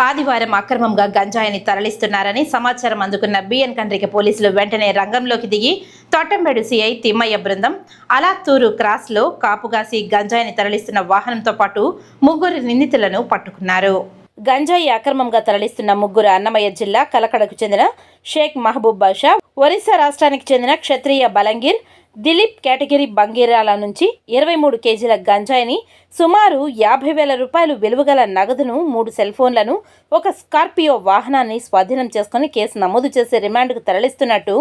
ఆదివారం అక్రమంగా గంజాయిని తరలిస్తున్నారని సమాచారం అందుకున్న బిఎన్ కండ్రిక పోలీసులు వెంటనే రంగంలోకి దిగి తోటంబేడు సిఐ తిమ్మయ్య బృందం అలాత్తూరు క్రాస్లో కాపుగాసి గంజాయిని తరలిస్తున్న వాహనంతో పాటు ముగ్గురు నిందితులను పట్టుకున్నారు. గంజాయి అక్రమంగా తరలిస్తున్న ముగ్గురు అన్నమయ్య జిల్లా కలకడకు చెందిన షేక్ మహబూబ్ బాషా ఒరిస్సా రాష్ట్రానికి చెందిన క్షత్రియ బలంగీర్ దిలీప్ కేటగిరీ బంగీరాల నుంచి ఇరవై మూడు కేజీల గంజాయిని సుమారు యాభై వేల రూపాయలు విలువగల నగదును మూడు సెల్ ఫోన్లను ఒక స్కార్పియో వాహనాన్ని స్వాధీనం చేసుకుని కేసు నమోదు చేసి రిమాండ్కు తరలిస్తున్నట్టు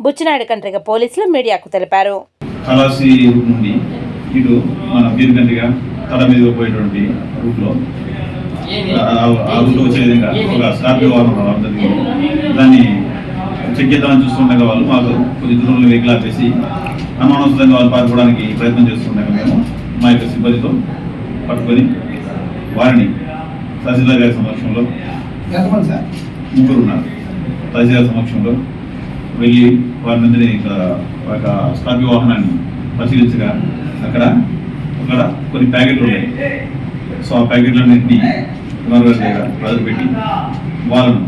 బుచ్చినాయుడు కంట్రిక పోలీసులు మీడియాకు తెలిపారు. ఇటు మన బీర్గంటిగా తల మీదుగా పోయేటువంటి రూట్లో ఆ- రూట్లో వచ్చే విధంగా ఒక స్కార్పియో వాహనం దాన్ని చెక్ చేద్దామని చూస్తుండగా వాళ్ళు మాకు కొద్ది దూరంలో వెహికల్ ఆపేసి అనుమానవసరంగా వాళ్ళు పారిపోవడానికి ప్రయత్నం చేస్తుండగా మేము మా యొక్క సిబ్బందితో పట్టుకొని వారిని తహసీల్దార్ గారి సమక్షంలో ముగ్గురు ఉన్నారు తహసీల్దార్ సమక్షంలో వెళ్ళి వారి నుండి ఒక స్కార్పియో వాహనాన్ని పరిశీలించగా అక్కడ అక్కడ కొన్ని ప్యాకెట్లు ఉన్నాయి. సో ఆ ప్యాకెట్లన్నింటినీ మరొక దగ్గర వదిలిపెట్టి వాళ్ళను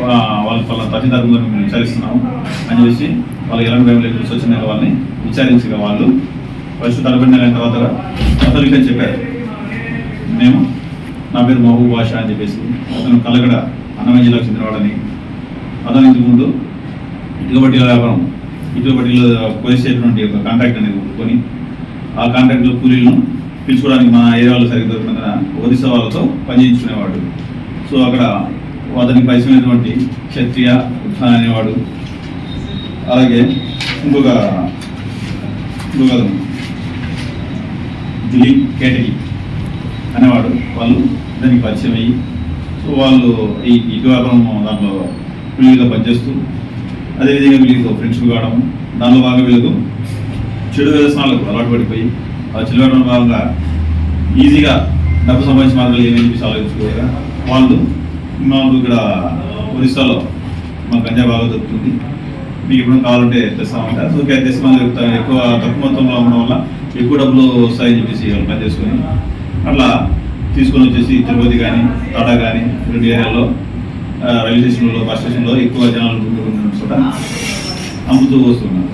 వాళ్ళ వాళ్ళ తల్లిదండ్రులను మేము విచారిస్తున్నాము అని చెప్పేసి వాళ్ళు ఎలాంటి టైంలో చూసి వచ్చిన వాళ్ళని విచారించగా వాళ్ళు. ఫస్ట్ తలబడిన తర్వాత అసలు చెప్పారు. మేము నా పేరు మహబూబ్ బాషా అని చెప్పేసి అతను కలగడ అన్నమయ్య జిల్లాకు చెందినవాడని అతను ఇంతకుముందు ఇటుక బట్టీల వ్యాపారం ఇటుక బట్టీలో ఒక కాంట్రాక్ట్ అనేది ఒప్పుకొని ఆ కాంట్రాక్ట్లో కూలీలను పిలుచుకోవడానికి మా ఏరియాలో సరిగ్గా దొరికినందున వాళ్ళతో పనిచేయించుకునేవాడు. సో అక్కడ అతనికి పరిచయమైనటువంటి క్షత్రియ ఉత్థాన్ అనేవాడు. అలాగే ఇంకొక ఇంకొక దిలీప్ కేటగి అనేవాడు. వాళ్ళు దానికి పరిచయం అయ్యి సో వాళ్ళు ఈ ఇటు వ్యాపారం దాంట్లో కూలీగా పనిచేస్తూ అదేవిధంగా వీళ్ళతో ఫ్రెండ్షిప్ కావడం దానిలో బాగా వీళ్ళకు చెడు వ్యసనాలకు అలవాటు పడిపోయి ఆ భాగంగా ఈజీగా డబ్బు సంబంధించిన మార్గాలు ఏమేమి చెప్పేసి ఆలోచించుకోగా వాళ్ళు మాకు ఇక్కడ ఒరిస్సాలో మా గంజా బాగా దొరుకుతుంది. మీకు ఎప్పుడు కావాలంటే తెస్తామంట సో క్యారీ తెస్తామని మనకు ఎక్కువ- తక్కువ మొత్తంలో ఉండడం వల్ల ఎక్కువ డబ్బులు వస్తాయని చెప్పేసి వాళ్ళు పని చేసుకొని అట్లా తీసుకొని వచ్చేసి తిరుపతి కానీ టాటా కానీ రెండు ఏరియాలో రైల్వే స్టేషన్లో బస్ స్టేషన్లో ఎక్కువ జనాలు అమ్ముతూ వస్తున్నారు.